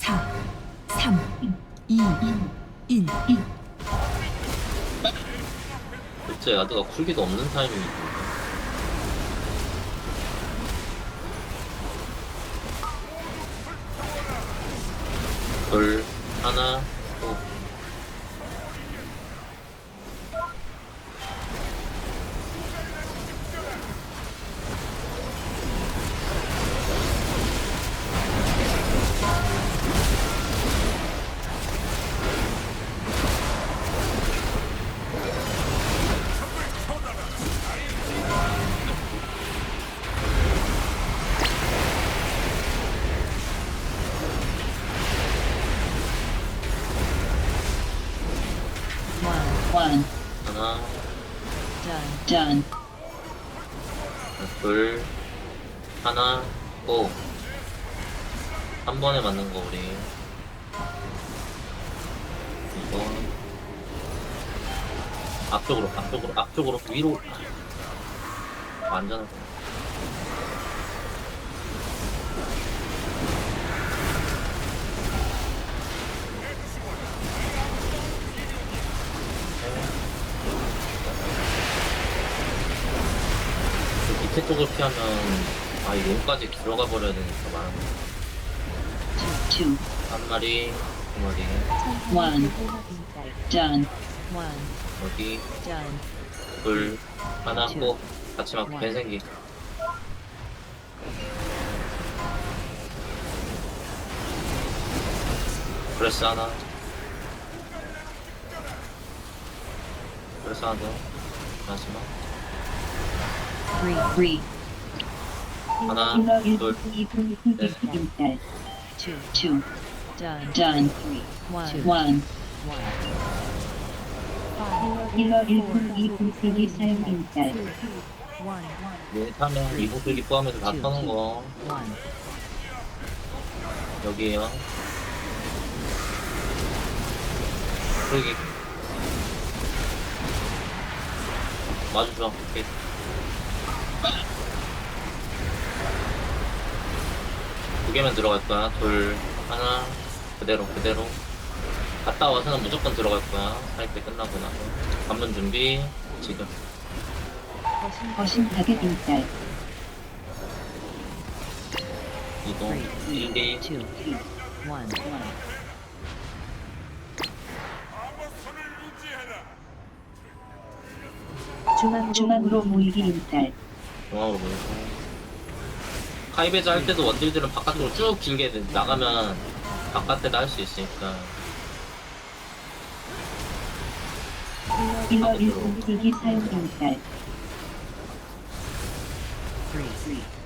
4, 3, 2, 1. 실제 야드가 쿨기도 없는 타이밍이고 둘 하나 또 One. 하나. Done. 둘. 하나. 고 한 번에 맞는 거 우리. 이거. 앞쪽으로 앞쪽으로 앞쪽으로 위로. 완전 그 쪽을 피하면 아이 용까지 들어가 버려야 되니까 말하는 Two. 한 마리 두 마리. One. Done. 여기 둘. 하나 꼭 같이 막 개생기. 브레스 하나. 브레스 하나 더. 마지막. 하나 둘 Inside. Two. Two. Done. One. 힐러 1분 2분 쓰기 사용 인살 얘 타면 이북들기 포함해서 다 터는 거 여기에요 여기 맞으죠 오케이. 두 개면 들어갈 거야 둘 하나. 그대로 그대로. 갔다 와서는 무조건 들어갈 거야 사이클 끝나고 나서 관문 준비. 지금. 거신 타겟 인살 이동. 1기 중앙으로 모이기 인살 중앙으로 보내고 카이베즈 할 때도 원딜들은 바깥으로 쭉 길게 나가면 바깥에다 할수 있으니까. 힐러 1분 쓰기 사용 인살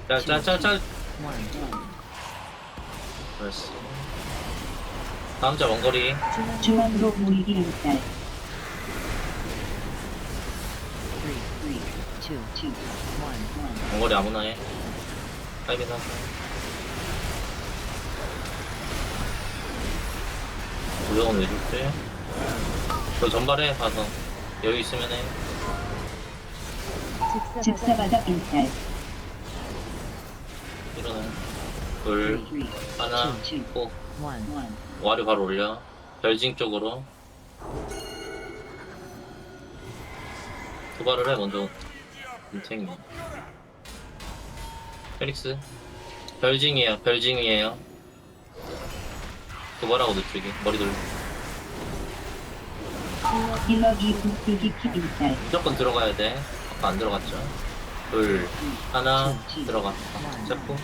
짤짤짤짤 그랬어. 다음 자 원거리. 중앙으로 모이기 원거리 아무나 해. 하자 우영은 왜 줄지? 저 전발해 가서. 여유 있으면 해. 즉사바닥 인살 일어나. 둘 하나 꼭. 와류 바로 올려. 별징 쪽으로. 도발을 해 먼저 인탱이. 페릭스. 별징이에요 별징이에요. 도발하고 늦추기 머리 돌려 힐러 2분 쓰기 킥 인살 무조건 들어가야 돼. 아까 안 들어갔죠? 둘 하나 들어가. 잡고.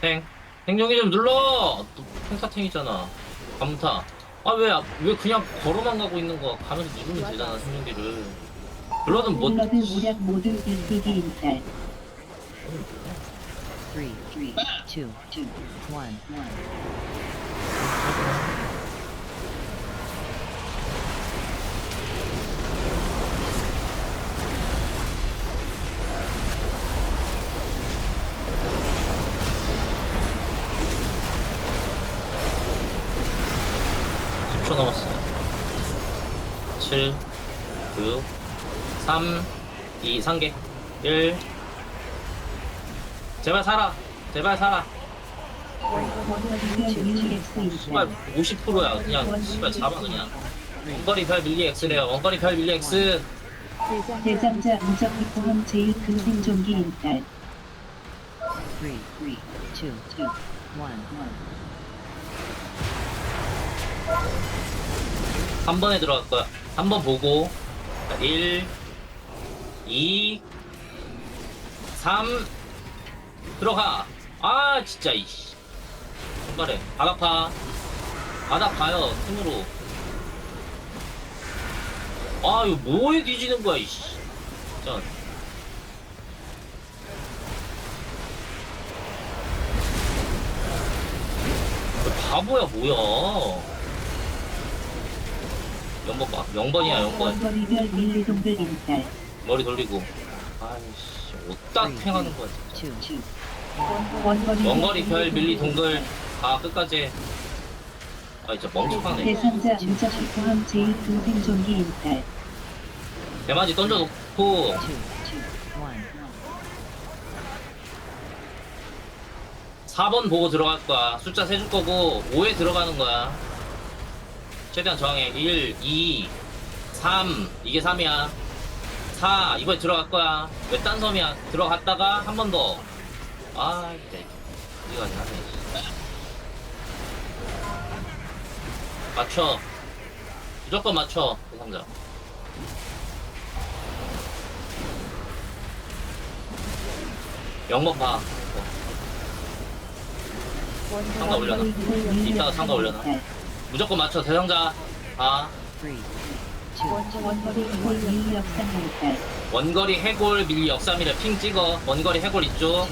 탱 행정이 좀 눌러! 또 탱사탱이잖아. 감타. 아왜 왜 그냥 걸어만 가고 있는 거 가면서 누르면 되잖아 생존기를 블러든 뭐 힐러드 무력 모두 쓰기 인살 Three, two, Two. one. 초 남았어요 7 6 3 2 3개. 1 제발 살아. 제발 살아. 씨발 일단 50%야. 그냥 씨발 잡아 그냥. 원거리 별 밀리 X래요. 원거리 별 밀리 X. 대상자 무적기 포함 제일 큰 생존기 two, two, one, one. 한 번에 들어갈 거야. 한 번 보고. 1 2 3 들어가. 아 진짜 이씨. 신발에. 바닥 파. 바닥 파요 틈으로. 아 이거 뭐에 뒤지는 거야 이씨. 진짜. 그 바보야 뭐야. 영번 봐. 영번이야 영번. 원거리별 밀리 동글 일단 머리 돌리고. 아이씨 어디다 팽하는 거야 진짜. 원거리 별 밀리 동글 다 끝까지 아 진짜 멍청하네. 대상자 무적기 포함 제일 큰 생존기 일단 대마지 던져놓고. two, two, one, one. 4번 보고 들어갈 거야. 숫자 세줄 거고 5에 들어가는 거야. 최대한 저항해. 1 2 3 이게 3이야 4 이번에 들어갈 거야. 왜 딴 섬이야? 들어갔다가 한 번더. 아 진짜 이거 아니야 맞춰. 무조건 맞춰 그 상자. 영번 봐. 어. 상가 올려놔. 이따가 상가 올려놔. 무조건 맞춰 대상자. 아 원거리 해골 밀리 역삼이라 핑 찍어. 원거리 해골 있죠?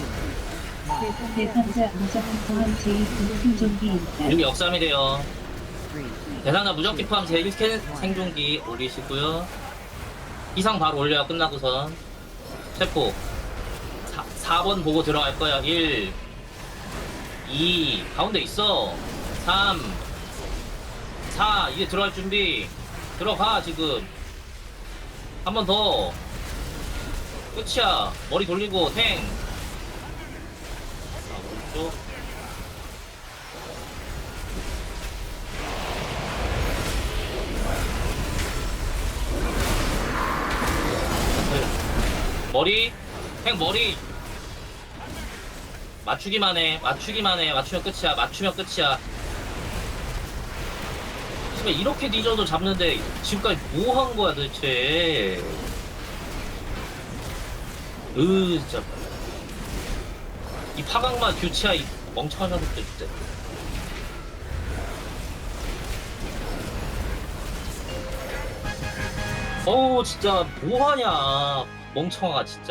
밀리 역삼이래요. three, 대상자 무적기 포함 제일 큰 생존기 올리시고요. 이상 바로 올려요 끝나고선. 세포 4, 번 보고 들어갈 거야 1 2 가운데 있어. 3 4 이제 들어갈 준비 들어가 지금. 한 번 더. 끝이야. 머리 돌리고 탱. 자, 오른쪽. 머리. 행 머리. 맞추기만 해. 맞추기만 해. 맞추면 끝이야. 맞추면 끝이야 씨발 이렇게 뒤져도 잡는데 지금까지 뭐 한 거야 도대체? 으 진짜. 이 파강마 교체야 이 멍청한 녀석들 진짜. 어우 진짜 뭐하냐. 멍청아 진짜